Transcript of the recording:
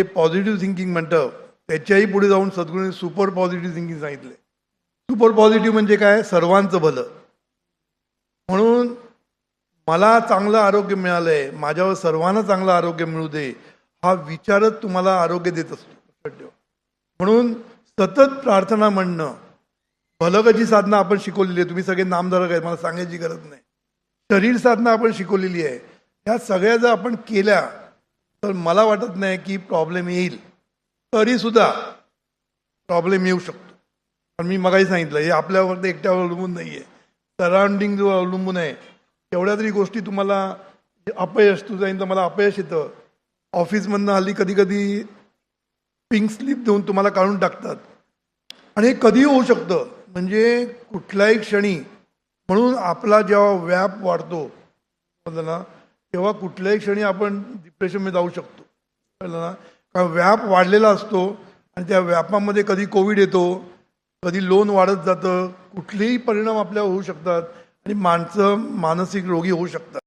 हे positive thinking म्हणतं त्याच्याही पुढे जाऊन सद्गुरूंनी सुपर पॉझिटिव्ह थिंकिंग सांगितले सुपर पॉझिटिव्ह म्हणजे काय? सर्वांचं भलं. म्हणून मला चांगलं आरोग्य मिळालंय माझ्यावर सर्वांना चांगलं आरोग्य मिळू दे हा विचारच तुम्हाला आरोग्य देत असतो. म्हणून सतत प्रार्थना म्हणणं भलगची साधना आपण शिकवलेली आहे तुम्ही सगळे नामधारक आहेत मला सांगायची गरज नाही. शरीर साधना आपण शिकवलेली आहे. ह्या सगळ्या जर आपण केल्या तर मला वाटत नाही की प्रॉब्लेम येईल. तरी सुद्धा प्रॉब्लेम येऊ शकतो. पण मी मगाही सांगितलं हे आपल्यावर एकट्यावर अवलंबून नाही आहे सराउंडिंग जो अवलंबून आहे तेवढ्या तरी गोष्टी तुम्हाला अपयश तुझं येईल तर मला अपयश येतं. ऑफिसमधनं हल्ली कधी कधी पिंक स्लिप देऊन तुम्हाला काढून टाकतात. आणि हे कधीही होऊ शकतं. म्हणजे कुठल्याही क्षणी. म्हणून आपला जेव्हा व्याप वाढतो ना? तेव्हा कुठल्याही क्षणी आपण डिप्रेशनमध्ये जाऊ शकतो. कळलं ना? कारण व्याप वाढलेला असतो आणि त्या व्यापामध्ये कधी कोविड येतो कधी लोन वाढत जातं कुठलेही परिणाम आपल्या होऊ शकतात आणि माणसं मानसिक रोगी होऊ शकतात.